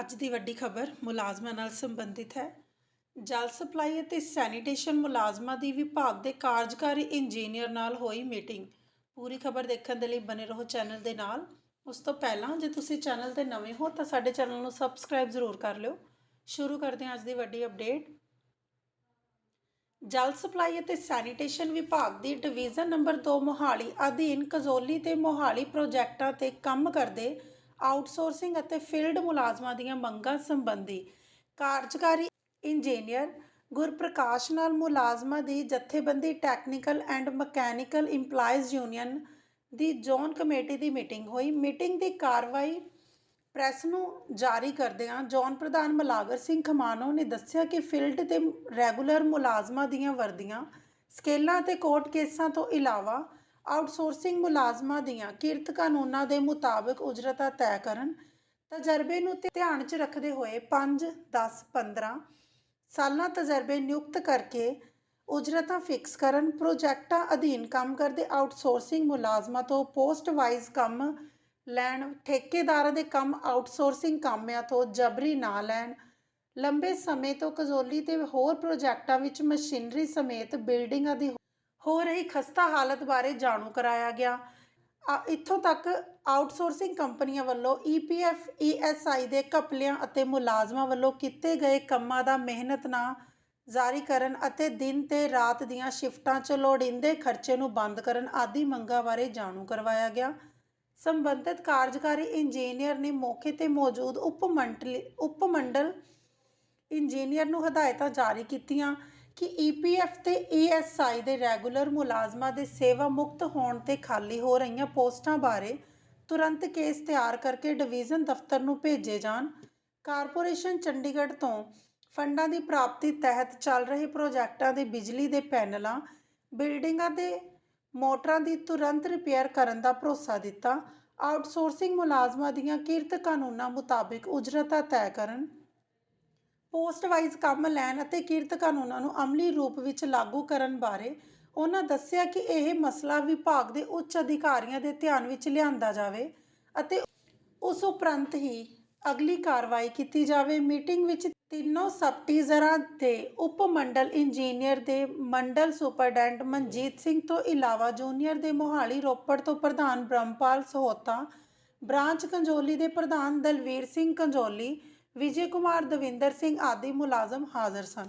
ਅੱਜ ਦੀ ਵੱਡੀ ਖਬਰ ਮੁਲਾਜ਼ਮਾਂ ਨਾਲ ਸੰਬੰਧਿਤ ਹੈ। ਜਲ ਸਪਲਾਈ ਅਤੇ ਸੈਨੀਟੇਸ਼ਨ ਮੁਲਾਜ਼ਮਾਂ ਦੀ ਵਿਭਾਗ ਦੇ ਕਾਰਜਕਾਰੀ ਇੰਜੀਨੀਅਰ ਨਾਲ ਹੋਈ ਮੀਟਿੰਗ। ਪੂਰੀ ਖਬਰ ਦੇਖਣ ਦੇ ਲਈ ਬਨੇ ਰਹੋ ਚੈਨਲ ਦੇ ਨਾਲ। ਉਸ ਤੋਂ ਪਹਿਲਾਂ ਜੇ ਤੁਸੀਂ ਚੈਨਲ ਤੇ ਨਵੇਂ ਹੋ ਤਾਂ ਸਾਡੇ ਚੈਨਲ ਨੂੰ ਸਬਸਕ੍ਰਾਈਬ ਜ਼ਰੂਰ ਕਰ ਲਿਓ। ਸ਼ੁਰੂ ਕਰਦੇ ਹਾਂ ਅੱਜ ਦੀ ਵੱਡੀ ਅਪਡੇਟ। ਜਲ ਸਪਲਾਈ ਅਤੇ ਸੈਨੀਟੇਸ਼ਨ ਵਿਭਾਗ ਦੀ ਡਿਵੀਜ਼ਨ ਨੰਬਰ 2 ਮੋਹਾਲੀ ਅਧੀਨ ਕਜ਼ੋਲੀ ਤੇ ਮੋਹਾਲੀ ਪ੍ਰੋਜੈਕਟਾਂ ਤੇ ਕੰਮ ਕਰਦੇ ਆਊਟਸੋਰਸਿੰਗ ਅਤੇ ਫੀਲਡ ਮੁਲਾਜ਼ਮਾਂ ਦੀਆਂ ਮੰਗਾਂ ਸੰਬੰਧੀ ਕਾਰਜਕਾਰੀ ਇੰਜੀਨੀਅਰ ਗੁਰਪ੍ਰਕਾਸ਼ ਨਾਲ ਮੁਲਾਜ਼ਮਾਂ ਦੀ ਜਥੇਬੰਦੀ technical and mechanical EMPLOYEES union the zone committee ਦੀ ਮੀਟਿੰਗ ਹੋਈ। ਮੀਟਿੰਗ ਦੀ ਕਾਰਵਾਈ ਪ੍ਰੈਸ ਨੂੰ ਜਾਰੀ ਕਰਦਿਆਂ ਜ਼ੋਨ ਪ੍ਰਧਾਨ ਮਲਾਗਰ ਸਿੰਘ ਖਮਾਨੋ ਨੇ ਦੱਸਿਆ ਕਿ ਫੀਲਡ ਦੇ ਰੈਗੂਲਰ ਮੁਲਾਜ਼ਮਾਂ ਦੀਆਂ ਵਰਦੀਆਂ, ਸਕੇਲਾਂ ਤੇ ਕੋਰਟ ਕੇਸਾਂ ਤੋਂ ਇਲਾਵਾ ਆਊਟਸੋਰਸਿੰਗ ਮੁਲਾਜ਼ਮਾਂ ਦੀਆਂ ਕਿਰਤ ਕਾਨੂੰਨਾਂ ਦੇ ਮੁਤਾਬਕ ਉਜਰਤਾਂ ਤੈਅ ਕਰਨ, ਤਜਰਬੇ ਨੂੰ ਧਿਆਨ 'ਚ ਰੱਖਦੇ ਹੋਏ 5 10 15 ਸਾਲਾਂ ਤਜਰਬੇ ਨਿਯੁਕਤ ਕਰਕੇ ਉਜਰਤਾਂ ਫਿਕਸ ਕਰਨ, ਪ੍ਰੋਜੈਕਟਾਂ ਅਧੀਨ ਕੰਮ ਕਰਦੇ ਆਊਟਸੋਰਸਿੰਗ ਮੁਲਾਜ਼ਮਾਂ ਤੋਂ ਪੋਸਟ ਵਾਈਜ਼ ਕੰਮ ਲੈਣ, ਠੇਕੇਦਾਰਾਂ ਦੇ ਕੰਮ ਆਊਟਸੋਰਸਿੰਗ ਕਾਮਿਆਂ ਤੋਂ ਜਬਰੀ ਨਾ ਲੈਣ, ਲੰਬੇ ਸਮੇਂ ਤੋਂ ਕਜ਼ੋਲੀ ਤੇ ਹੋਰ ਪ੍ਰੋਜੈਕਟਾਂ ਵਿੱਚ ਮਸ਼ੀਨਰੀ ਸਮੇਤ ਬਿਲਡਿੰਗਾਂ ਦੀ ਹੋ ਰਹੀ ਖਸਤਾ ਹਾਲਤ ਬਾਰੇ ਜਾਣੂ ਕਰਾਇਆ ਗਿਆ। ਇੱਥੋਂ ਤੱਕ ਆਊਟਸੋਰਸਿੰਗ ਕੰਪਨੀਆਂ ਵੱਲੋਂ E ਈਪੀਐਫ ਈਐਸਆਈ ਦੇ ਘਪਲਿਆਂ ਅਤੇ ਮੁਲਾਜ਼ਮਾਂ ਵੱਲੋਂ ਕੀਤੇ ਗਏ ਕੰਮਾਂ ਦਾ ਮਿਹਨਤ ਨਾ ਜਾਰੀ ਕਰਨ ਅਤੇ ਦਿਨ ਤੇ ਰਾਤ ਦੀਆਂ ਸ਼ਿਫਟਾਂ 'ਚ ਲੋੜੀਂਦੇ ਖਰਚੇ ਨੂੰ ਬੰਦ ਕਰਨ ਆਦਿ ਮੰਗਾਂ ਬਾਰੇ ਜਾਣੂ ਕਰਵਾਇਆ ਗਿਆ। ਸੰਬੰਧਿਤ ਕਾਰਜਕਾਰੀ ਇੰਜੀਨੀਅਰ ਨੇ ਮੌਕੇ ਤੇ ਮੌਜੂਦ ਉਪ ਮੰਡਲੀ, ਉਪ ਮੰਡਲ ਇੰਜੀਨੀਅਰ ਨੂੰ ਹਦਾਇਤਾਂ ਜਾਰੀ ਕੀਤੀਆਂ। ਕਿ ਈਪੀਐਫ ਤੇ ਈਐਸਆਈ ਦੇ ਰੈਗੂਲਰ ਮੁਲਾਜ਼ਮਾਂ ਦੇ ਸੇਵਾ ਮੁਕਤ ਹੋਣ ਤੇ ਖਾਲੀ ਹੋ ਰਹੀਆਂ ਪੋਸਟਾਂ ਬਾਰੇ ਤੁਰੰਤ ਕੇਸ ਤਿਆਰ ਕਰਕੇ ਡਿਵੀਜ਼ਨ ਦਫ਼ਤਰ ਨੂੰ ਭੇਜੇ ਜਾਣ। ਕਾਰਪੋਰੇਸ਼ਨ ਚੰਡੀਗੜ੍ਹ ਤੋਂ ਫੰਡਾਂ ਦੀ ਪ੍ਰਾਪਤੀ ਤਹਿਤ ਚੱਲ ਰਹੇ ਪ੍ਰੋਜੈਕਟਾਂ ਦੇ ਬਿਜਲੀ ਦੇ ਪੈਨਲਾਂ, ਬਿਲਡਿੰਗਾਂ ਦੇ ਮੋਟਰਾਂ ਦੀ ਤੁਰੰਤ ਰਿਪੇਅਰ ਕਰਨ ਦਾ ਭਰੋਸਾ ਦਿੱਤਾ। ਆਊਟਸੋਰਸਿੰਗ ਮੁਲਾਜ਼ਮਾਂ ਦੀਆਂ ਕਿਰਤ ਕਾਨੂੰਨਾਂ ਮੁਤਾਬਿਕ ਉਜਰਤਾਂ ਤੈਅ ਕਰਨ ਪੋਸਟ ਵਾਈਜ਼ ਕੰਮ ਲੈਣ ਅਤੇ ਕਿਰਤ ਕਾਨੂੰਨਾਂ ਨੂੰ ਅਮਲੀ ਰੂਪ ਵਿੱਚ ਲਾਗੂ ਕਰਨ ਬਾਰੇ ਉਹਨਾਂ ਦੱਸਿਆ ਕਿ ਇਹ ਮਸਲਾ ਵਿਭਾਗ ਦੇ ਉੱਚ ਅਧਿਕਾਰੀਆਂ ਦੇ ਧਿਆਨ ਵਿੱਚ ਲਿਆਂਦਾ ਜਾਵੇ ਅਤੇ ਉਸ ਉਪਰੰਤ ਹੀ ਅਗਲੀ ਕਾਰਵਾਈ ਕੀਤੀ ਜਾਵੇ। ਮੀਟਿੰਗ ਵਿੱਚ ਤਿੰਨੋਂ ਸਬਟੀਜ਼ਰਾਂ ਦੇ ਉਪ ਮੰਡਲ ਇੰਜੀਨੀਅਰ ਦੇ ਮੰਡਲ ਸੁਪਰਡੈਂਟ ਮਨਜੀਤ ਸਿੰਘ ਤੋਂ ਇਲਾਵਾ ਜੂਨੀਅਰ ਦੇ ਮੋਹਾਲੀ ਰੋਪੜ ਤੋਂ ਪ੍ਰਧਾਨ ਬ੍ਰਹਮਪਾਲ ਸਹੋਤਾ, ਬ੍ਰਾਂਚ ਕੰਜੋਲੀ ਦੇ ਪ੍ਰਧਾਨ ਦਲਵੀਰ ਸਿੰਘ ਕੰਜੋਲੀ ਵਿਜੇ ਕੁਮਾਰ ਦਵਿੰਦਰ ਸਿੰਘ ਆਦਿ ਮੁਲਾਜ਼ਮ ਹਾਜ਼ਰ ਸਨ।